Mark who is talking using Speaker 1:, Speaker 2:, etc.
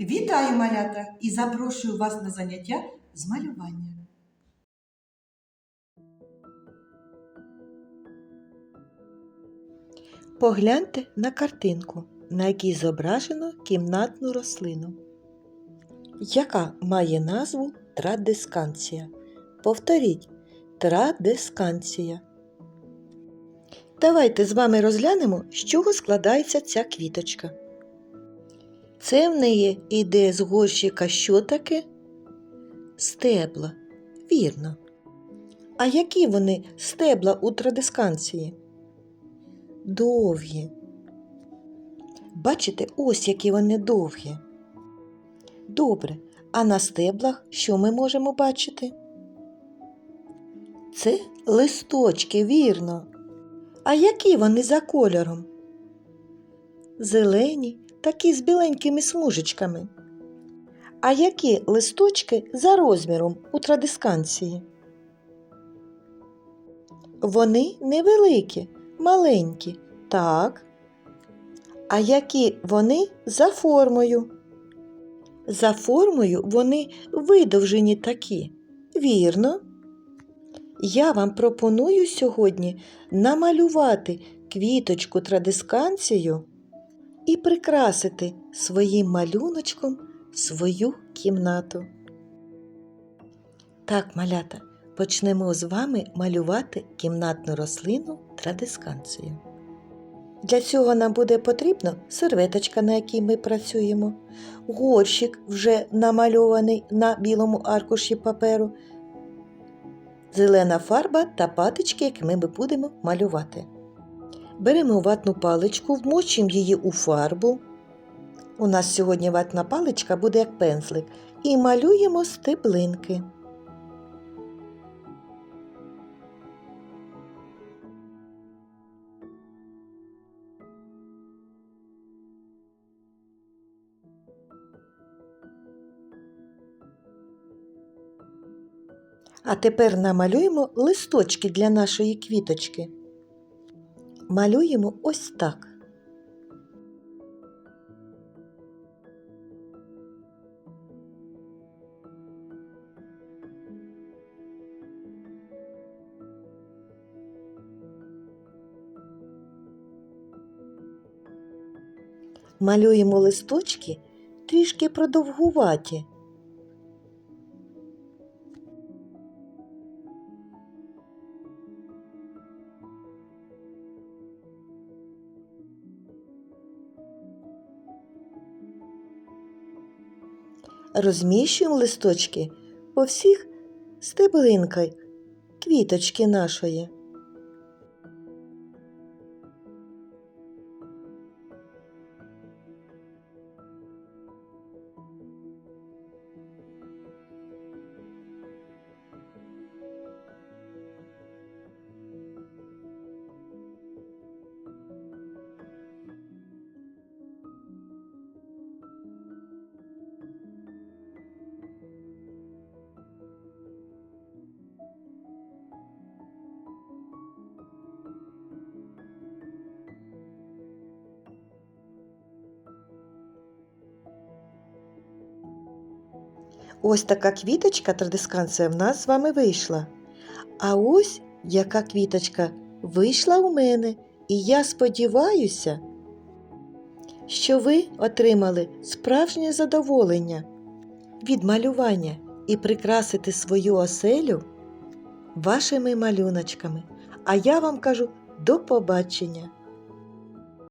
Speaker 1: Вітаю, малята, і запрошую вас на заняття з малювання.
Speaker 2: Погляньте на картинку, на якій зображено кімнатну рослину, яка має назву традисканція. Повторіть традисканція. Давайте з вами розглянемо, з чого складається ця квіточка. Це в неї іде з горщика що таке? Стебла. Вірно. А які вони стебла у традисканції? Довгі. Бачите, ось які вони довгі. Добре. А на стеблах що ми можемо бачити? Це листочки, вірно. А які вони за кольором? Зелені, такі з біленькими смужечками. А які листочки за розміром у традисканції? Вони невеликі, маленькі, так. А які вони за формою? За формою вони видовжені такі. Вірно. Я вам пропоную сьогодні намалювати квіточку традисканцію і прикрасити своїм малюночком свою кімнату. Так, малята, почнемо з вами малювати кімнатну рослину традисканцію. Для цього нам буде потрібна серветочка, на якій ми працюємо, горщик вже намальований на білому аркуші паперу, зелена фарба та патички, якими ми будемо малювати. Беремо ватну паличку, вмочимо її у фарбу. У нас сьогодні ватна паличка буде як пензлик, і малюємо стеблинки. А тепер намалюємо листочки для нашої квіточки. Малюємо ось так. Малюємо листочки трішки продовгуваті. Розміщуємо листочки по всіх стеблинках квіточки нашої. Ось така квіточка традисканція в нас з вами вийшла. А ось яка квіточка вийшла у мене, і я сподіваюся, що ви отримали справжнє задоволення від малювання і прикрасити свою оселю вашими малюночками. А я вам кажу до побачення!